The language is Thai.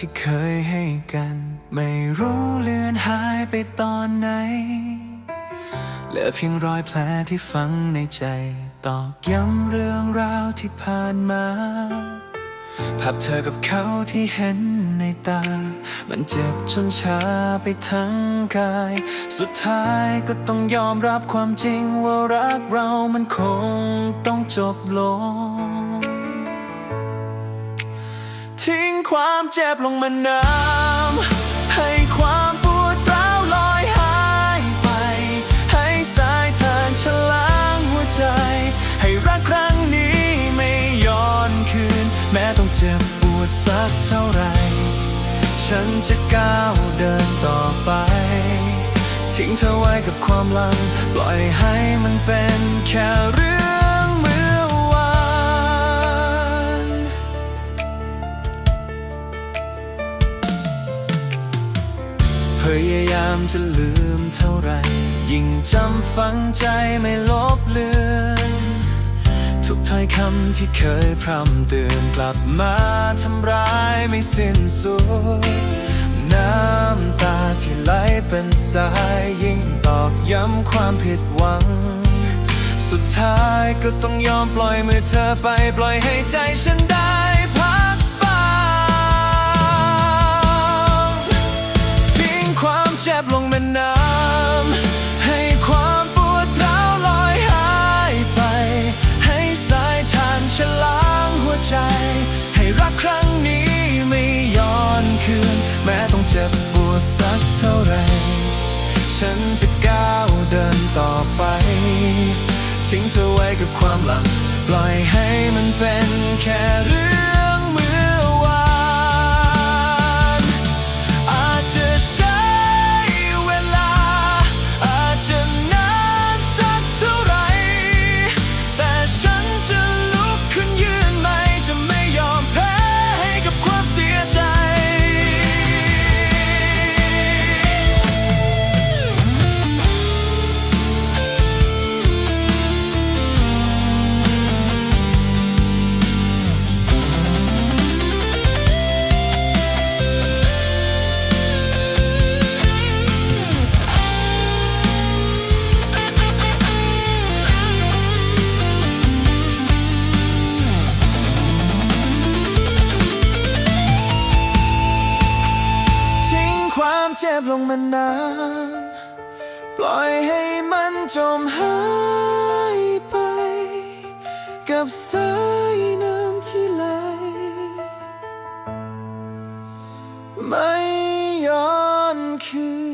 ที่เคยให้กัน ไม่รู้เลือนหายไปตอนไหน เหลือเพียงรอยแผลที่ฝังในใจ ตอกย้ำเรื่องราวที่ผ่านมา ภาพเธอกับเขาที่เห็นในตา มันเจ็บจนชาไปทั้งกาย สุดท้ายก็ต้องยอมรับความจริงว่ารักเรามันคงต้องจบลง ความเจ็บลงมาน้ำให้ความปวดร้าวลอยหายไป ให้สายทานฉลางหัวใจ ให้รักครั้งนี้ไม่ย้อนคืน แม้ต้องเจ็บปวดสักเท่าไร ฉันจะก้าวเดินต่อไป ทิ้งเธอไว้กับความลัง ปล่อยให้มันเป็นแค่เรื่อง พยายามจะลืมเท่าไร ยิ่งจำฝังใจไม่ลบเลือนทุกถ้อยคำที่เคยพร่ำเตือนกลับมาทำร้ายไม่สิ้นสุด น้ำตาที่ไหลเป็นสายยิ่งตอกย้ำความผิดหวัง สุดท้ายก็ต้องยอมปล่อยมือเธอไปปล่อยให้ใจฉันได้ จ็บลงแม่น้ำให้ความปวดร้าวลอยหายไป ให้สายทานฉลางหัวใจ ให้รักครั้งนี้ไม่ย้อนคืน แม้ต้องเจ็บปวดสักเท่าไร ฉันจะก้าวเดินต่อไป ทิ้งเธอไว้กับความหลัง ปล่อยให้มันเป็นแค่เรื่อง บลงมาน้ำปล่อยให้มันจมหายไป กับสายน้ำที่ไหล ไม่ย้อนคืน